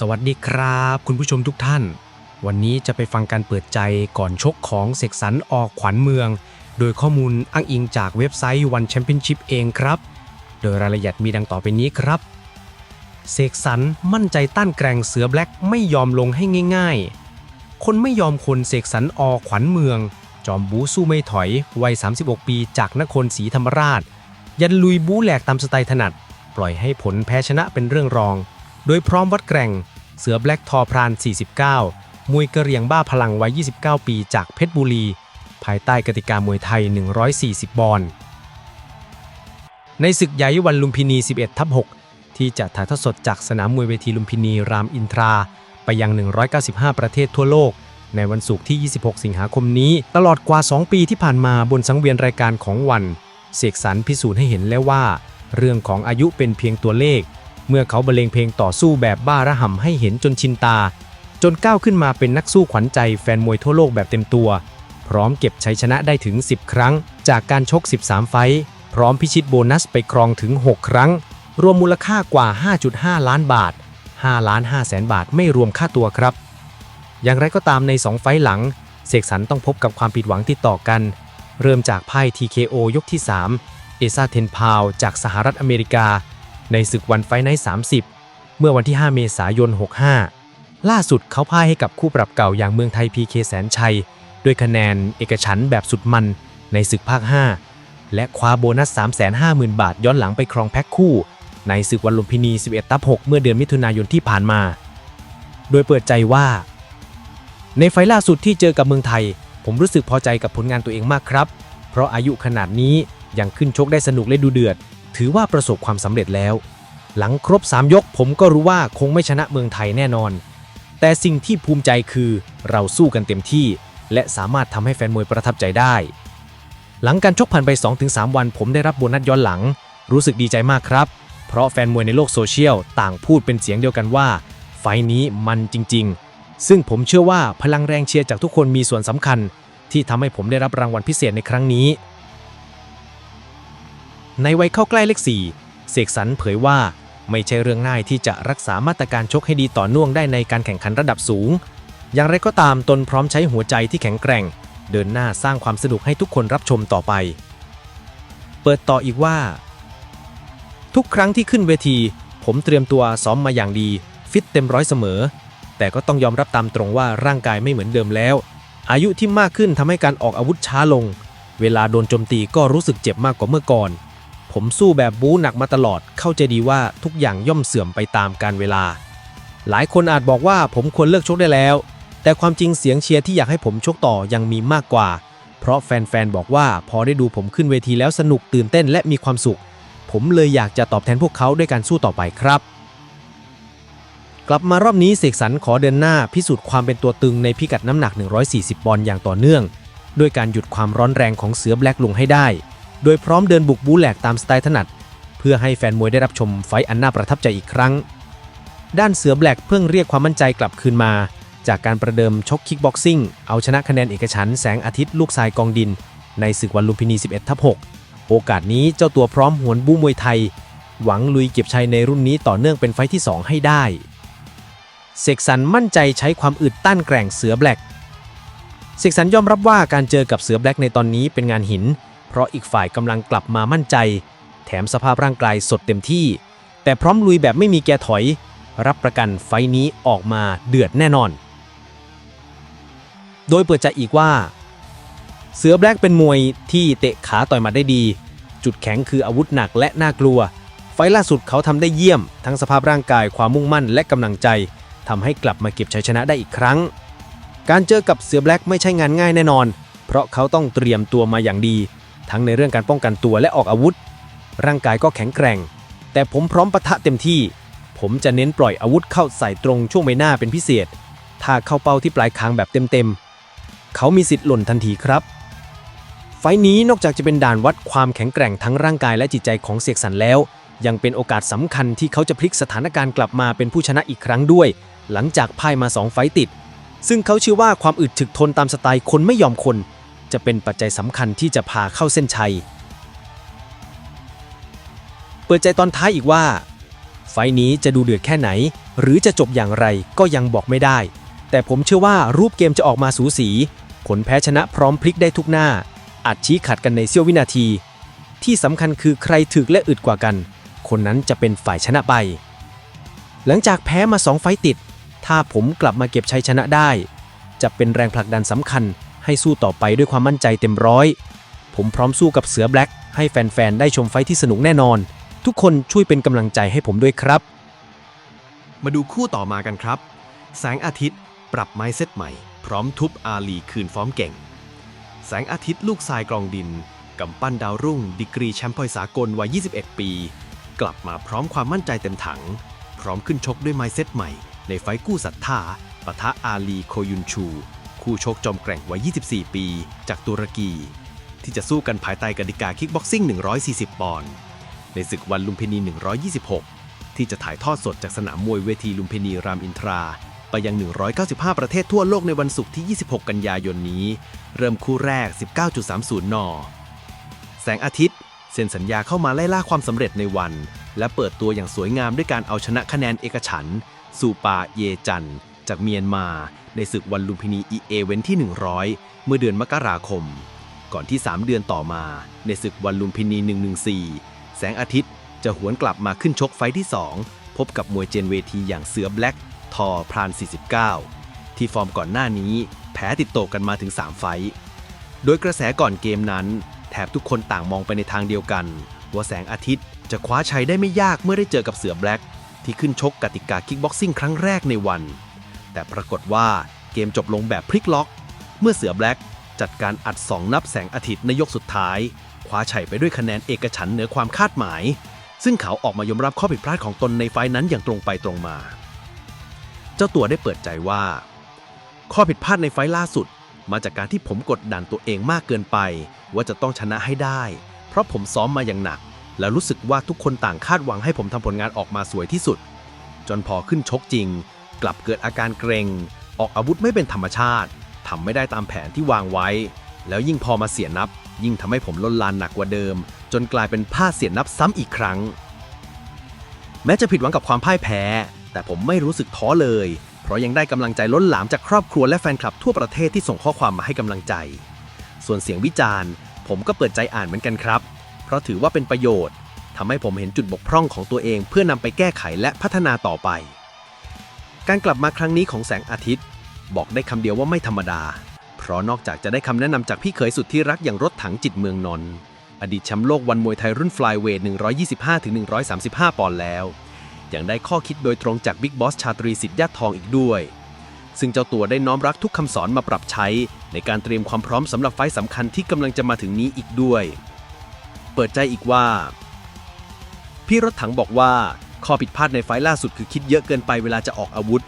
สวัสดีครับ คุณผู้ชมทุกท่าน วันนี้จะไปฟังการเปิดใจก่อนชกของเสกสรรออกขวัญเมือง โดยข้อมูลอ้างอิงจากเว็บไซต์ One Championship เองครับ โดยรายละเอียดมีดังต่อไปนี้ครับเสกสรรมั่นใจต้านแกร่งเสือแบล็กไม่ยอมลงให้ง่ายๆ คนไม่ยอมคนเสกสรรออกขวัญเมือง จอมบูสู้ไม่ถอย วัย 36 ปีจากนครศรีธรรมราช ยันลุยบูแหลกตามสไตล์ถนัด ปล่อยให้ผลแพ้ชนะเป็นเรื่องรอง โดยพร้อมวัดแกร่ง เสือแบล็กทอพราน 49 มวยกระเหรียงบ้าพลังวัย 29 ปีจากเพชรบุรี ภายใต้กติกามวยไทย 140 บอลในศึกใหญ่วันลุมพินี 11 ทับ 6 ที่จะถ่ายทอดสดจากสนามมวยเวทีลุมพินีรามอินทรา ไปยัง 195 ประเทศทั่วโลก ในวันศุกร์ที่ 26 สิงหาคมนี้ ตลอดกว่า 2 ปีที่ผ่านมาบนสังเวียนรายการของวัน เสกสรรพิสูจน์ให้เห็นแล้วว่า เรื่องของอายุเป็นเพียงตัวเลข เมื่อเขาบรรเลงเพลงต่อสู้แบบบ้าระห่ำให้เห็นจนชินตา จนก้าวขึ้นมาเป็นนักสู้ขวัญใจแฟนมวยทั่วโลกแบบเต็มตัว พร้อมเก็บชัยชนะได้ถึง 10 ครั้ง จากการชก 13 ไฟพร้อมพิชิตโบนัสไปครองถึง 6 ครั้ง รวมมูลค่ากว่า 5.5 ล้านบาท5ล้าน5แสนบาทไม่รวมค่าตัวครับ อย่างไรก็ตามใน 2 ไฟหลัง เสกสรรต้องพบกับความผิดหวังติดต่อกัน เริ่มจากพ่าย TKO ยกที่ 3 เอซาเทนพาวจากสหรัฐอเมริกา ในศึกวันไฟไนท์30 เมื่อวันที่ 5 เมษายน 65 ล่าสุดเขาพ่ายให้กับคู่ปรับเก่าอย่างเมืองไทย PK แสนชัย ด้วยคะแนนเอกฉันแบบสุดมันในศึกภาค 5 และคว้าโบนัส 350,000 บาทย้อนหลังไปครองแพ็คคู่ ในศึกวันลุมพินี 11 ตับ 6 เมื่อเดือนมิถุนายนที่ผ่านมา โดยเปิดใจว่า ในไฟล่าสุดที่เจอกับเมืองไทย ผมรู้สึกพอใจกับผลงานตัวเองมากครับ เพราะอายุขนาดนี้ ยังขึ้นชกได้สนุกและดูเดือด ถือว่าประสบความสำเร็จแล้ว หลังครบ 3 ยกผมก็รู้ว่าคงไม่ชนะเมืองไทยแน่นอน แต่สิ่งที่ภูมิใจคือเราสู้กันเต็มที่ และสามารถทำให้แฟนมวยประทับใจได้ หลังการชกผ่านไป 2-3 วัน ผมได้รับโบนัสย้อนหลัง รู้สึกดีใจมากครับ เพราะแฟนมวยในโลกโซเชียลต่างพูดเป็นเสียงเดียวกันว่า ไฟล์นี้มันจริง ๆ ซึ่งผมเชื่อว่าพลังแรงเชียร์จากทุกคนมีส่วนสำคัญ ที่ทำให้ผมได้รับรางวัลพิเศษในครั้งนี้ ในวัยเข้าใกล้เลขสี่เสกสรรเผยว่าไม่ใช่เรื่องง่ายที่จะรักษามาตรการชกให้ดีต่อเนื่องได้ในการแข่งขันระดับสูง อย่างไรก็ตามตนพร้อมใช้หัวใจที่แข็งแกร่ง เดินหน้าสร้างความสนุกให้ทุกคนรับชมต่อไป เปิดต่ออีกว่า ทุกครั้งที่ขึ้นเวที ผมเตรียมตัวซ้อมมาอย่างดี ฟิตเต็มร้อยเสมอ แต่ก็ต้องยอมรับตามตรงว่าร่างกายไม่เหมือนเดิมแล้ว อายุที่มากขึ้นทำให้การออกอาวุธช้าลง เวลาโดนโจมตีก็รู้สึกเจ็บมากกว่าเมื่อก่อน ผมสู้แบบบู๊หนักมาตลอด เข้าใจดีว่าทุกอย่างย่อมเสื่อมไปตามกาลเวลา หลายคนอาจบอกว่าผมควรเลิกชกได้แล้ว แต่ความจริงเสียงเชียร์ที่อยากให้ผมชกต่อยังมีมากกว่า เพราะแฟนๆบอกว่าพอได้ดูผมขึ้นเวทีแล้วสนุกตื่นเต้นและมีความสุข ผมเลยอยากจะตอบแทนพวกเขาด้วยการสู้ต่อไปครับ กลับมารอบนี้เสกสรรขอเดินหน้าพิสูจน์ความเป็นตัวตึงในพิกัดน้ำหนัก 140 ปอนด์อย่างต่อเนื่อง ด้วยการหยุดความร้อนแรงของเสือแบล็กลงให้ได้ โดยพร้อมเดินบุกบูแหลกตามสไตล์ถนัด เพื่อให้แฟนมวยได้รับชมไฟอันน่าประทับใจอีกครั้ง ด้านเสือแบล็กเพิ่งเรียกความมั่นใจกลับคืนมา จากการประเดิมชกคิกบ็อกซิ่ง เอาชนะคะแนนเอกฉันแสงอาทิตย์ลูกทรายกองดิน ในศึกวันลุมพินี 11ทับ6โอกาสนี้เจ้าตัวพร้อมหวนบูมวยไทย หวังลุยเก็บชัยในรุ่นนี้ต่อเนื่องเป็นไฟที่ 2 ให้ได้เสกสรรมั่นใจใช้ความอึดต้านแกร่งเสือแบล็กเสกสรรยอมรับว่าการเจอกับเสือแบล็กในตอนนี้เป็นงานหิน เพราะอีกฝ่ายกำลังกลับมามั่นใจ แถมสภาพร่างกายสดเต็มที่ แต่พร้อมลุยแบบไม่มีแกถอย รับประกันไฟนี้ออกมาเดือดแน่นอน โดยเปิดใจอีกว่า เสือแบล็กเป็นมวยที่เตะขาต่อยมาได้ดี จุดแข็งคืออาวุธหนักและน่ากลัว ไฟล่าสุดเขาทำได้เยี่ยม ทั้งสภาพร่างกายความมุ่งมั่นและกำลังใจทำให้กลับมาเก็บชัยชนะได้อีกครั้ง การเจอกับเสือแบล็กไม่ใช่งานง่ายแน่นอน เพราะเขาต้องเตรียมตัวมาอย่างดี ทั้งในเรื่องการป้องกันตัวและออกอาวุธ ร่างกายก็แข็งแกร่ง แต่ผมพร้อมปะทะเต็มที่ ผมจะเน้นปล่อยอาวุธเข้าใส่ตรงช่วงใบหน้าเป็นพิเศษ ถ้าเข้าเป้าที่ปลายคางแบบเต็มๆ เขามีสิทธิ์หล่นทันทีครับ ไฟนี้นอกจากจะเป็นด่านวัดความแข็งแกร่งทั้งร่างกายและจิตใจของเสกสรรแล้ว ยังเป็นโอกาสสำคัญที่เขาจะพลิกสถานการณ์กลับมาเป็นผู้ชนะอีกครั้งด้วย หลังจากพ่ายมา2ไฟต์ติด ซึ่งเขาเชื่อว่าความอึดถึกทนตามสไตล์คนไม่ยอมคน จะเป็นปัจจัยสำคัญที่จะพาเข้าเส้นชัย เปิดใจตอนท้ายอีกว่า ไฟนี้จะดูเดือดแค่ไหน หรือจะจบอย่างไรก็ยังบอกไม่ได้ แต่ผมเชื่อว่ารูปเกมจะออกมาสูสี ผลแพ้ชนะพร้อมพลิกได้ทุกหน้า อาจชี้ขัดกันในเสี้ยววินาที ที่สำคัญคือใครถึกและอึดกว่ากัน คนนั้นจะเป็นฝ่ายชนะไป หลังจากแพ้มา2ไฟต์ติด ถ้าผมกลับมาเก็บชัยชนะได้ จะเป็นแรงผลักดันสำคัญ ให้สู้ต่อไปด้วยความมั่นใจเต็มร้อย ผมพร้อมสู้กับเสือแบล็กให้แฟน ๆ ได้ชมไฟที่สนุกแน่นอน ทุกคนช่วยเป็นกำลังใจให้ผมด้วยครับ มาดูคู่ต่อมากันครับ แสงอาทิตย์ปรับไม้เซตใหม่ พร้อมทุบอาลีคืนฟอร์มเก่ง แสงอาทิตย์ลูกทรายกรองดินกำปั้นดาวรุ่ง ดีกรีแชมป์พอยสากลวัย 21 ปี กลับมาพร้อมความมั่นใจเต็มถัง พร้อมขึ้นชกด้วยไม้เซตใหม่ ในไฟกู้ศรัทธาปะทะอาลีโคยุนชู คู่ชกจอมแกร่งวัย 24 ปี จากตุรกี ที่จะสู้กันภายใต้กติกาคิกบ็อกซิ่ง 140 ปอนด์ในศึกวันลุมพินี 126 ที่จะถ่ายทอดสดจากสนามมวยเวทีลุมพินีรามอินทรา ไปยัง 195 ประเทศทั่วโลกในวันศุกร์ที่ 26 กันยายนนี้ เริ่มคู่แรก 19.30 น แสงอาทิตย์ เซ็นสัญญาเข้ามาไล่ล่าความสำเร็จในวัน และเปิดตัวอย่างสวยงามด้วยการเอาชนะคะแนนเอกฉันท์ซูปาเยจัน จากเมียนมา ในศึกวันลุมพินีอีเอเวนที่ 100 เมื่อเดือนมกราคม ก่อนที่ 3 เดือนต่อมา ในศึกวันลุมพินี 114 แสงอาทิตย์จะหวนกลับมาขึ้นชกไฟที่ 2 พบกับมวยเจนเวทีอย่างเสือแบล็กทอพราน 49 ที่ฟอร์มก่อนหน้านี้ แพ้ติดโตกันมาถึง 3 ไฟท์โดยกระแสก่อนเกมนั้น แถบทุกคนต่างมองไปในทางเดียวกัน ว่าแสงอาทิตย์จะคว้าชัยได้ไม่ยากเมื่อได้เจอกับเสือแบล็กที่ขึ้นชกกติกาคิกบ็อกซิ่งครั้งแรกในวัน แต่ปรากฏว่าเกมจบลงแบบพลิกล็อก เมื่อเสือแบล็กจัดการอัด 2 นับแสงอาทิตย์ในยกสุดท้าย คว้าชัยไปด้วยคะแนนเอกฉันเหนือความคาดหมาย ซึ่งเขาออกมายอมรับข้อผิดพลาดของตนในไฟล์นั้นอย่างตรงไปตรงมา เจ้าตัวได้เปิดใจว่า ข้อผิดพลาดในไฟล่าสุด มาจากการที่ผมกดดันตัวเองมากเกินไป ว่าจะต้องชนะให้ได้ เพราะผมซ้อมมาอย่างหนัก และรู้สึกว่าทุกคนต่างคาดหวังให้ผมทำผลงานออกมาสวยที่สุด จนพอขึ้นชกจริง กลับเกิดอาการเกรงออกอาวุธไม่เป็นธรรมชาติทำไม่ได้ตามแผนที่วางไว้ แล้วยิ่งพอมาเสียนับ ยิ่งทำให้ผมล้นลานหนักกว่าเดิม จนกลายเป็นพลาดเสียนับซ้ำอีกครั้ง แม้จะผิดหวังกับความพ่ายแพ้ แต่ผมไม่รู้สึกท้อเลย เพราะยังได้กำลังใจล้นหลามจากครอบครัวและแฟนคลับทั่วประเทศที่ส่งข้อความมาให้กำลังใจ ส่วนเสียงวิจารณ์ ผมก็เปิดใจอ่านเหมือนกันครับ เพราะถือว่าเป็นประโยชน์ทำให้ผมเห็นจุดบกพร่องของตัวเองเพื่อนำไปแก้ไขและพัฒนาต่อไป การกลับมาครั้งนี้ของแสงอาทิตย์ บอกได้คำเดียวว่าไม่ธรรมดา เพราะนอกจากจะได้คำแนะนำจากพี่เขยสุดที่รักอย่างรถถังจิตเมืองนนท์อดีตแชมป์โลกวันมวยไทยรุ่นฟลายเวท 125-135 ปอนด์แล้ว ยังได้ข้อคิดโดยตรงจากบิ๊กบอสชาตรีสิทธิ์ญาติทองอีกด้วย ซึ่งเจ้าตัวได้น้อมรักทุกคำสอนมาปรับใช้ ในการเตรียมความพร้อมสำหรับไฟสำคัญที่กำลังจะมาถึงนี้อีกด้วย เปิดใจอีกว่า พี่รถถังบอกว่า ข้อผิดพลาดในไฟล่าสุดคือคิดเยอะเกินไปเวลาจะออกอาวุธ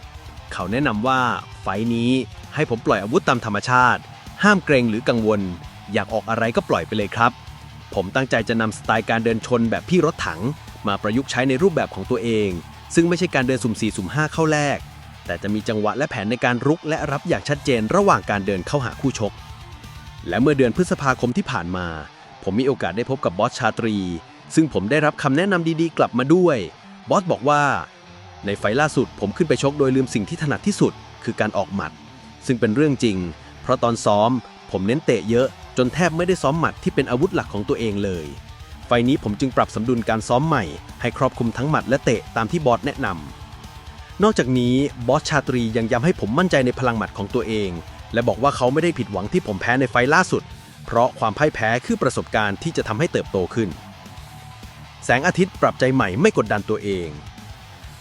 เขาแนะนำว่าไฟนี้ให้ผมปล่อยอาวุธตามธรรมชาติ ห้ามเกรงหรือกังวล อยากออกอะไรก็ปล่อยไปเลยครับ ผมตั้งใจจะนำสไตล์การเดินชนแบบพี่รถถัง มาประยุกต์ใช้ในรูปแบบของตัวเอง ซึ่งไม่ใช่การเดินสุ่ม4สุ่ม5เข้าแรก แต่จะมีจังหวะและแผนในการรุกและรับอย่างชัดเจนระหว่างการเดินเข้าหาคู่ชก และเมื่อเดือนพฤษภาคมที่ผ่านมา ผมมีโอกาสได้พบกับบอสชาตรี ซึ่งผมได้รับคำแนะนำดีๆ กลับมาด้วย บอสบอกว่า ในไฟล่าสุดผมขึ้นไปชกโดยลืมสิ่งที่ถนัดที่สุด คือการออกหมัด ซึ่งเป็นเรื่องจริง เพราะตอนซ้อม ผมเน้นเตะเยอะจนแทบไม่ได้ซ้อมหมัดที่เป็นอาวุธหลักของตัวเองเลย ไฟนี้ผมจึงปรับสมดุลการซ้อมใหม่ ให้ครอบคลุมทั้งหมัดและเตะตามที่บอสแนะนำนอกจากนี้บอสชาตรียังย้ำให้ผมมั่นใจในพลังหมัดของตัวเอง และบอกว่าเขาไม่ได้ผิดหวังที่ผมแพ้ในไฟล์ล่าสุด เพราะความพ่ายแพ้คือประสบการณ์ที่จะทำให้เติบโตขึ้น แสงอาทิตย์ปรับใจใหม่ไม่กดดันตัวเอง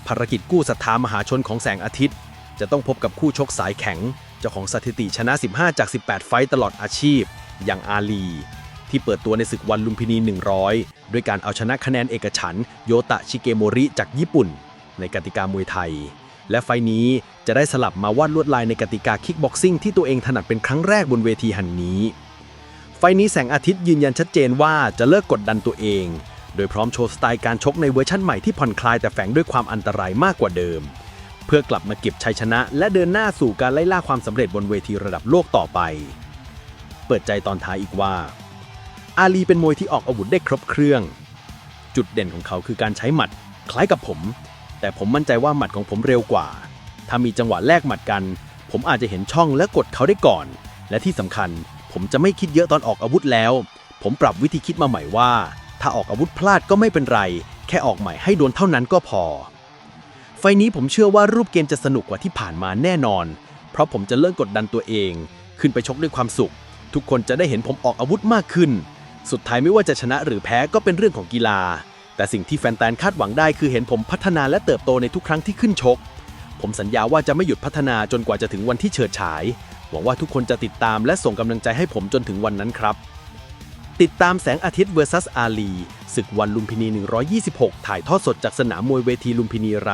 ภารกิจกู้ศรัทธามหาชนของแสงอาทิตย์ จะต้องพบกับคู่ชกสายแข็ง เจ้าของสถิติชนะ 15 จาก 18 ไฟต์ตลอดอาชีพ อย่างอาลี ที่เปิดตัวในศึกวันลุมพินี 100 ด้วยการเอาชนะคะแนนเอกฉันโยตะชิเกโมริจากญี่ปุ่น ในกติกามวยไทย และไฟนี้จะได้สลับมาวาดลวดลายในกติกาคิกบ็อกซิ่งที่ตัวเองถนัดเป็นครั้งแรกบนเวทีหันนี้ ไฟนี้แสงอาทิตย์ยืนยันชัดเจนว่าจะเลิกกดดันตัวเอง โดยพร้อมโชว์สไตล์การชกในเวอร์ชั่นใหม่ที่ผ่อนคลายแต่แฝงด้วยความอันตรายมากกว่าเดิม เพื่อกลับมาเก็บชัยชนะ และเดินหน้าสู่การไล่ล่าความสำเร็จบนเวทีระดับโลกต่อไป เปิดใจตอนท้ายอีกว่า อาลีเป็นมวยที่ออกอาวุธได้ครบเครื่อง จุดเด่นของเขาคือการใช้หมัด คล้ายกับผม แต่ผมมั่นใจว่าหมัดของผมเร็วกว่า ถ้ามีจังหวะแลกหมัดกัน ผมอาจจะเห็นช่องและกดเขาได้ก่อน และที่สำคัญ ผมจะไม่คิดเยอะตอนออกอาวุธแล้ว ผมปรับวิธีคิดมาใหม่ว่า ถ้าออกอาวุธพลาดก็ไม่เป็นไร แค่ออกใหม่ให้โดนเท่านั้นก็พอ ไฟนี้ผมเชื่อว่ารูปเกมจะสนุกกว่าที่ผ่านมาแน่นอน เพราะผมจะเลิกกดดันตัวเอง ขึ้นไปชกด้วยความสุข ทุกคนจะได้เห็นผมออกอาวุธมากขึ้น สุดท้ายไม่ว่าจะชนะหรือแพ้ก็เป็นเรื่องของกีฬา แต่สิ่งที่แฟนๆคาดหวังได้คือเห็นผมพัฒนาและเติบโตในทุกครั้งที่ขึ้นชก ผมสัญญาว่าจะไม่หยุดพัฒนาจนกว่าจะถึงวันที่เฉิดฉาย หวังว่าทุกคนจะติดตามและส่งกำลังใจให้ผมจนถึงวันนั้นครับ ติดตามแสงอาทิตย์ vs อาลีศึกวันลุมพินี 126 ถ่ายทอดสดจากสนามมวยเวทีลุมพินีรา